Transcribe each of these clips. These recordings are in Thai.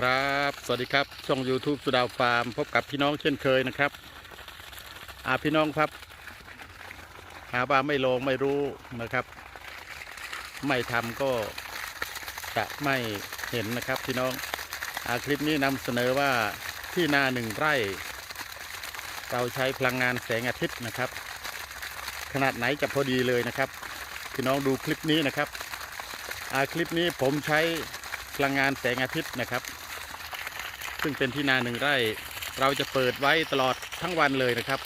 ครับ สวัสดีครับ ช่อง YouTube สุดาวฟาร์ม พบกับพี่น้องเช่นเคยนะครับ อาพี่น้องครับ หาว่าไม่ลงไม่รู้นะครับ ไม่ทำก็จะไม่เห็นนะครับพี่น้องอาคลิปนี้นำเสนอว่าที่นาหนึ่งไร่ เราใช้พลังงานแสงอาทิตย์นะครับ ขนาดไหนจะพอดีเลยนะครับ พี่น้องดูคลิปนี้นะครับอาคลิปนี้ผมใช้พลังงานแสงอาทิตย์นะครับ ซึ่งเป็นที่นาหนึ่งไร่ เราจะเปิดไว้ตลอดทั้งวันเลยนะครับ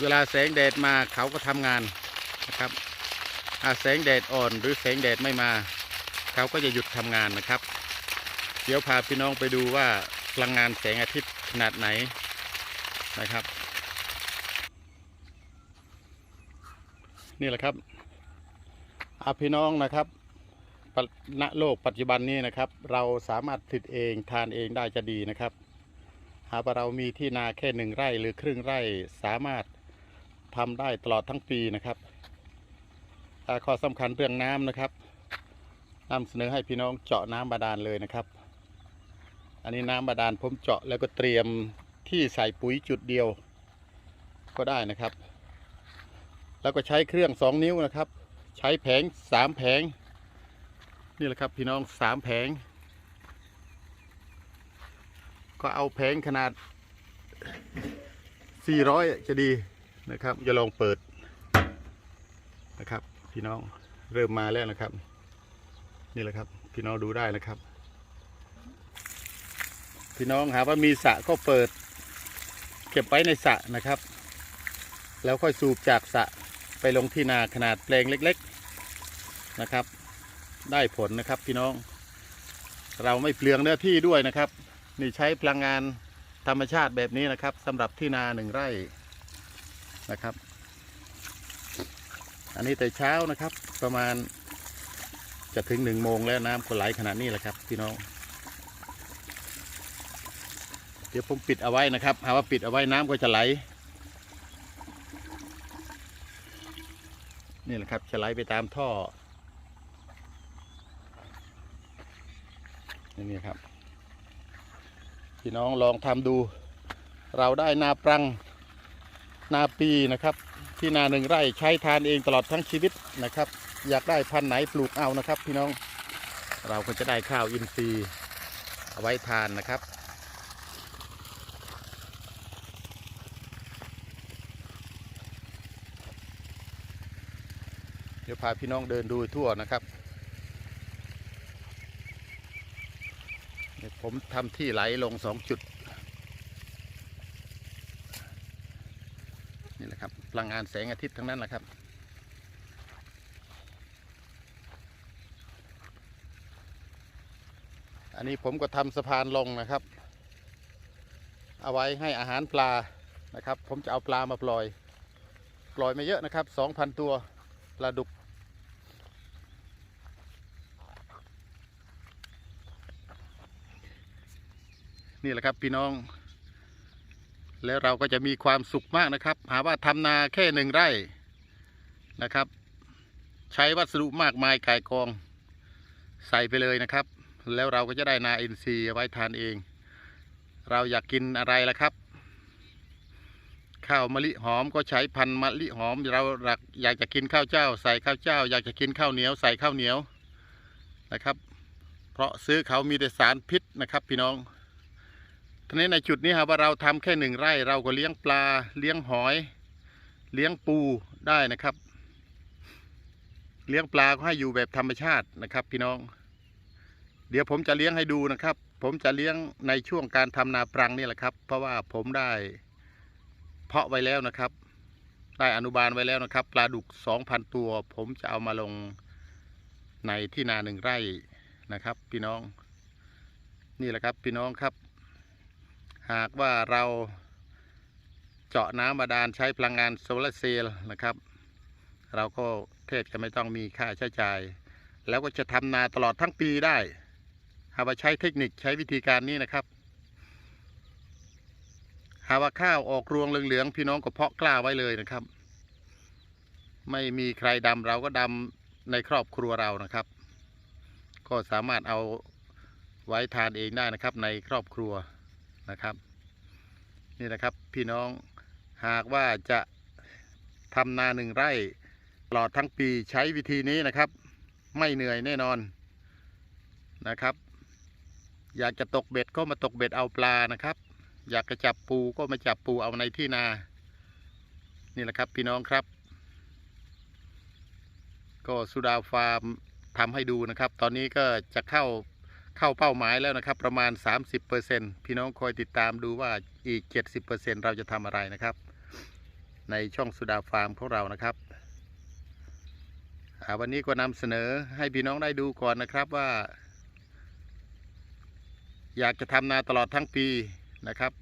เวลาแสงแดดมาเขาก็ทำงานนะครับอาแสงแดดอ่อนหรือแสงแดดไม่มา เขาก็จะหยุดทำงานนะครับ เดี๋ยวพาพี่น้องไปดูว่าพลังงานแสงอาทิตย์ขนาดไหนนะครับ นี่แหละครับอาพี่น้องนะครับ ณโลกปัจจุบันนี้นะครับ เราสามารถผลิตเองทานเองได้จะดีนะครับ หากเรามีที่นาแค่หนึ่งไร่หรือครึ่งไร่สามารถทำได้ตลอดทั้งปีนะครับข้อสำคัญเรื่องน้ำนะครับนำเสนอให้พี่น้องเจาะน้ำบาดาลเลยนะครับ อันนี้น้ำบาดาลผมเจาะแล้วก็เตรียมที่ใส่ปุ๋ยจุดเดียวก็ได้นะครับ แล้วก็ใช้เครื่องสองนิ้วนะครับ ใช้แผงสามแผง นี่แหละครับพี่น้องสามแผง ก็เอาแผงขนาด 400 จะดีนะครับจะลองเปิดนะครับ พี่น้องเริ่มมาแล้วนะครับ นี่แหละครับ พี่น้องดูได้นะครับ พี่น้องหาว่ามีสระก็เปิด เก็บไว้ในสระนะครับ แล้วค่อยสูบจากสระไปลงที่นาขนาดแปลงเล็ก ๆนะครับ ได้ผลนะครับพี่น้อง เราไม่เปลืองเนื้อที่ด้วยนะครับ นี่ใช้พลังงานธรรมชาติแบบนี้นะครับสำหรับที่นาหนึ่งไร่นะครับ อันนี้แต่เช้านะครับประมาณจะถึงหนึ่งโมงแล้วน้ำก็ไหลขนาดนี้แหละครับพี่น้อง เดี๋ยวผมปิดเอาไว้นะครับหากว่าปิดเอาไว้น้ำก็จะไหลนี่แหละครับจะไหลไปตามท่อ นี่ครับ พี่น้องลองทำดู เราได้นาปรังนาปีนะครับ ที่นาหนึ่งไร่ใช้ทานเองตลอดทั้งชีวิตนะครับ อยากได้พันธุ์ไหนปลูกเอานะครับ พี่น้องเราก็จะได้ข้าวอินทรีย์เอาไว้ทานนะครับเดี๋ยวพาพี่น้องเดินดูทั่วนะครับ เนี่ย ผมทำที่ไหลลงสองจุด นี่แหละครับพลังงานแสงอาทิตย์ทั้งนั้นแหละครับ อันนี้ผมก็ทำสะพานลงนะครับ เอาไว้ให้อาหารปลานะครับ ผมจะเอาปลามาปล่อย ปล่อยไม่เยอะนะครับ 2,000 ตัวปลาดุก นี่แหละครับพี่น้อง แล้วเราก็จะมีความสุขมากนะครับ หาว่าทำนาแค่หนึ่งไร่นะครับ ใช้วัสดุมากมายกายกอง ใส่ไปเลยนะครับ แล้วเราก็จะได้นาอินทรีย์ไว้ทานเอง เราอยากกินอะไรล่ะครับ ข้าวมะลิหอมก็ใช้พันธุ์มะลิหอม เราอยากจะกินข้าวเจ้า ใส่ข้าวเจ้า อยากจะกินข้าวเหนียวใส่ข้าวเหนียวนะครับ เพราะซื้อเขามีแต่สารพิษนะครับ พี่น้อง ทีนี้ในจุดนี้ครับว่าเราทำแค่หนึ่งไร่เราก็เลี้ยงปลาเลี้ยงหอย เลี้ยงปูได้นะครับ เลี้ยงปลาก็ให้อยู่แบบธรรมชาตินะครับ พี่น้อง เดี๋ยวผมจะเลี้ยงให้ดูนะครับ ผมจะเลี้ยงในช่วงการทำนาปรังนี่แหละครับ เพราะว่าผมได้เพาะไว้แล้วนะครับ ได้อนุบาลไว้แล้วนะครับ ปลาดุกสองพันตัว ผมจะเอามาลงในที่นาหนึ่งไร่นะครับ พี่น้อง นี่แหละครับ พี่น้องครับ หากว่าเราเจาะน้ำบาดาลใช้พลังงานโซลาร์เซลล์นะครับ เราก็เทศจะไม่ต้องมีค่าใช้จ่าย แล้วก็จะทำนาตลอดทั้งปีได้ หากว่าใช้เทคนิคใช้วิธีการนี้นะครับ หากว่าข้าวออกรวงเหลืองๆพี่น้องก็เพาะกล้าไว้เลยนะครับ ไม่มีใครดำเราก็ดำในครอบครัวเรานะครับ ก็สามารถเอาไว้ทานเองได้นะครับในครอบครัว นะครับ นี่นะครับพี่น้องหากว่าจะทำนาหนึ่งไร่ตลอดทั้งปีใช้วิธีนี้นะครับ ไม่เหนื่อยแน่นอนนะครับ อยากจะตกเบ็ดก็มาตกเบ็ดเอาปลานะครับ อยากจะจับปูก็มาจับปูเอาในที่นา นี่แหละครับพี่น้องครับ ก็สุดาฟาร์มทำให้ดูนะครับ ตอนนี้ก็จะเข้า เข้าเป้าหมายแล้วนะครับประมาณ 30%พี่น้องคอยติดตามดูว่าอีก 70%เราจะทำอะไรนะครับ ในช่องสุดาฟาร์มของเรานะครับวันนี้ก็นำเสนอให้พี่น้องได้ดูก่อนนะครับว่า อยากจะทำนาตลอดทั้งปีนะครับ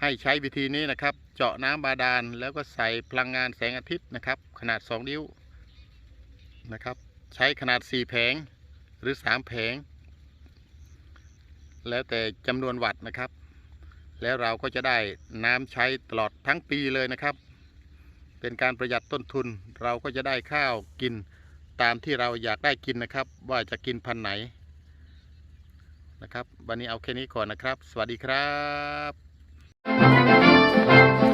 ให้ใช้วิธีนี้นะครับ เจาะน้ำบาดาลแล้วก็ใส่พลังงานแสงอาทิตย์นะครับ ขนาด 2 นิ้วนะครับ ใช้ขนาด 4 แผงหรือ 3 แผง แล้วแต่จำนวนวัตต์นะครับ แล้วเราก็จะได้น้ำใช้ตลอดทั้งปีเลยนะครับ เป็นการประหยัดต้นทุน เราก็จะได้ข้าวกินตามที่เราอยากได้กินนะครับ ว่าจะกินพันไหนนะครับ วันนี้เอาแค่นี้ก่อนนะครับ สวัสดีครับ